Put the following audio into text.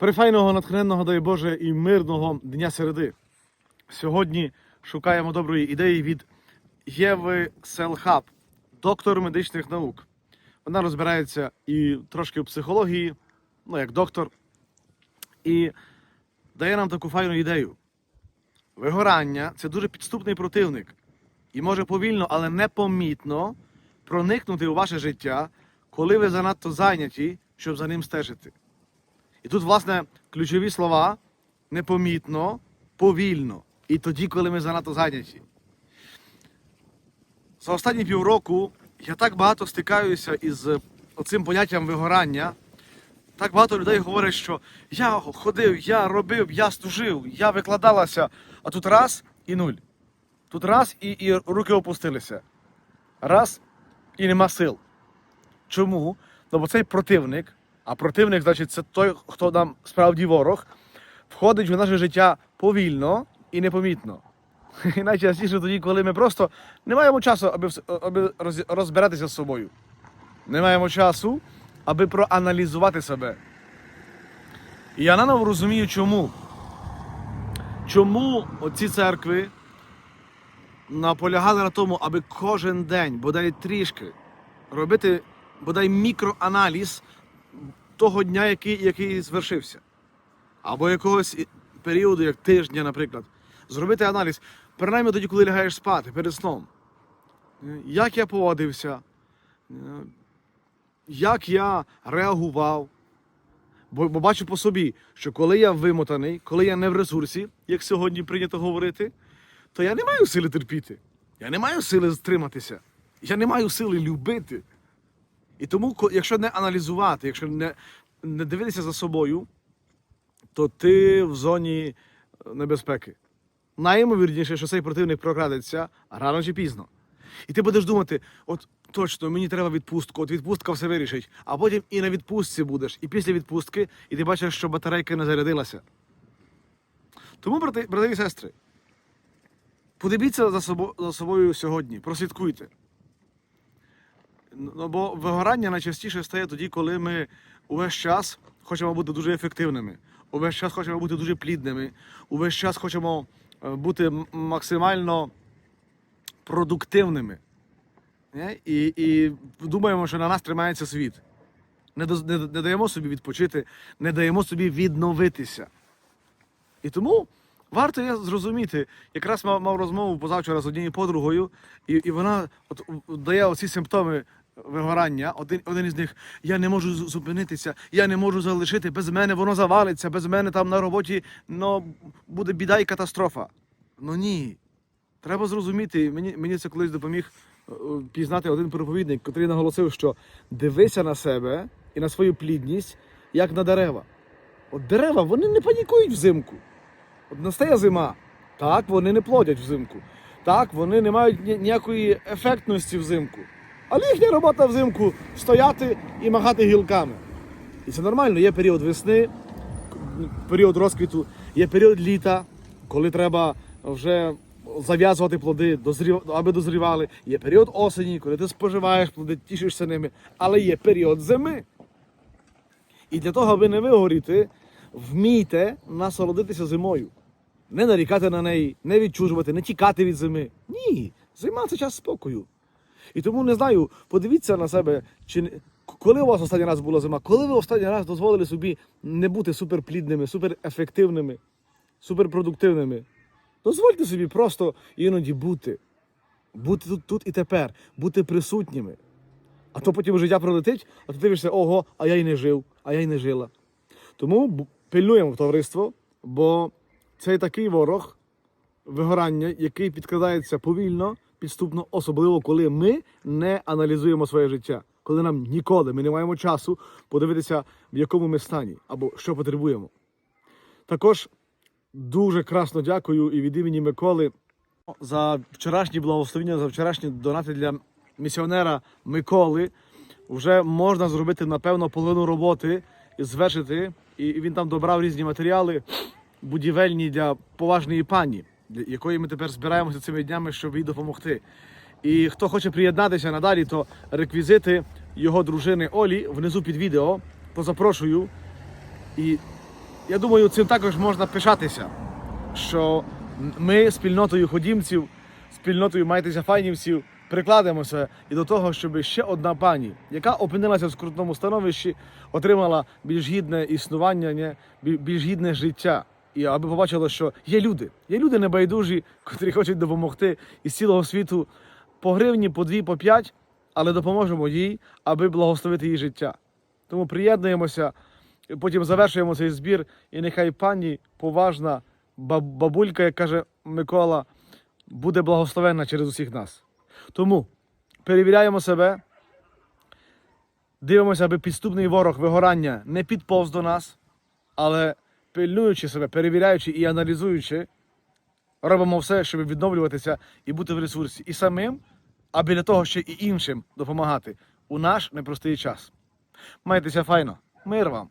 Прифайного, натхненного, дай Боже, і мирного дня середи. Сьогодні шукаємо доброї ідеї від Єви Селхаб, доктор медичних наук. Вона розбирається і трошки у психології, ну як доктор, і дає нам таку файну ідею. Вигорання це дуже підступний противник і може повільно, але непомітно проникнути у ваше життя, коли ви занадто зайняті, щоб за ним стежити. І тут, власне, ключові слова непомітно, повільно. І тоді, коли ми занадто зайняті. За останні півроку я так багато стикаюся із оцим поняттям вигорання. Так багато людей говорять, що я ходив, я робив, я служив, я викладалася, а тут раз і нуль. Тут раз і, і руки опустилися. Раз і нема сил. Чому? Ну, бо цей противник, а противник, значить, це той, хто нам справді ворог, входить в наше життя повільно і непомітно. І найчастіше тоді, коли ми просто не маємо часу, аби, аби розбиратися з собою. Не маємо часу, аби проаналізувати себе. І я наново розумію, чому. Чому оці церкви наполягали на тому, аби кожен день, бодай трішки, робити бодай мікроаналіз того дня, який, який звершився. Або якогось періоду, як тижня, наприклад. Зробити аналіз, принаймні тоді, коли лягаєш спати перед сном. Як я поводився, як я реагував. Бо, бо бачу по собі, що коли я вимотаний, коли я не в ресурсі, як сьогодні прийнято говорити, то я не маю сили терпіти. Я не маю сили стриматися. Я не маю сили любити. І тому, якщо не аналізувати, якщо не, не дивитися за собою, то ти в зоні е, небезпеки. Найімовірніше, що цей противник прокрадеться рано чи пізно. І ти будеш думати, от точно, мені треба відпустку, от відпустка все вирішить, а потім і на відпустці будеш, і після відпустки, і ти бачиш, що батарейка не зарядилася. Тому, брати, брати і сестри, подивіться за, собо, за собою сьогодні, прослідкуйте. Ну, бо вигорання найчастіше стає тоді, коли ми увесь час хочемо бути дуже ефективними, увесь час хочемо бути дуже плідними, увесь час хочемо е, бути максимально продуктивними. І, і думаємо, що на нас тримається світ. Не, не, не даємо собі відпочити, не даємо собі відновитися. І тому варто є зрозуміти, якраз мав, мав розмову позавчора з однією подругою, і, і вона от, дає оці симптоми вигорання. Один, один із них я не можу зупинитися, я не можу залишити, без мене воно завалиться, без мене там на роботі ну, буде біда і катастрофа. Ну ні. Треба зрозуміти, мені, мені це колись допоміг е, пізнати один проповідник, який наголосив, що дивися на себе і на свою плідність, як на дерева. От дерева вони не панікують взимку. От настає зима. Так, вони не плодять взимку. Так, вони не мають ні- ніякої ефектності взимку. Але їхня робота взимку стояти і махати гілками. І це нормально, є період весни, період розквіту, є період літа, коли треба вже зав'язувати плоди, аби дозрівали. Є період осені, коли ти споживаєш плоди, тішишся ними. Але є період зими. І для того, аби не вигоріти, вмійте насолодитися зимою. Не нарікати на неї, не відчужувати, не тікати від зими. Ні, зима це час спокою. І тому не знаю, подивіться на себе, чи коли у вас останній раз була зима, коли ви останній раз дозволили собі не бути суперплідними, суперефективними, суперпродуктивними. Дозвольте собі просто іноді бути. Бути тут, тут і тепер, бути присутніми. А то потім життя пролетить, а ти дивишся, ого, а я й не жив, а я й не жила. Тому пильнуємо товариство, бо це такий ворог вигорання, який підкрадається повільно, підступно, особливо коли ми не аналізуємо своє життя, коли нам ніколи ми не маємо часу подивитися, в якому ми стані або що потребуємо. Також дуже красно дякую і від імені Миколи за вчорашні благословення, за вчорашні донати для місіонера Миколи. Вже можна зробити, напевно, половину роботи і звершити. І він там добрав різні матеріали будівельні для поважної пані, якої ми тепер збираємося цими днями, щоб їй допомогти. І хто хоче приєднатися надалі, то реквізити його дружини Олі внизу під відео, то запрошую. І я думаю, цим також можна пишатися, що ми спільнотою ходімців, спільнотою майтеся файнівців прикладемося і до того, щоб ще одна пані, яка опинилася в скрутному становищі, отримала більш гідне існування, більш гідне життя. І аби побачила, що є люди, є люди небайдужі, котрі хочуть допомогти із цілого світу по гривні, по дві, по п'ять, але допоможемо їй, аби благословити її життя. Тому приєднуємося, потім завершуємо цей збір, і нехай пані поважна бабулька, як каже Микола, буде благословенна через усіх нас. Тому перевіряємо себе, дивимося, аби підступний ворог вигорання не підповз до нас, але пильнуючи себе, перевіряючи і аналізуючи, робимо все, щоб відновлюватися і бути в ресурсі і самим, а біля того ще і іншим допомагати у наш непростий час. Майтеся файно, мир вам!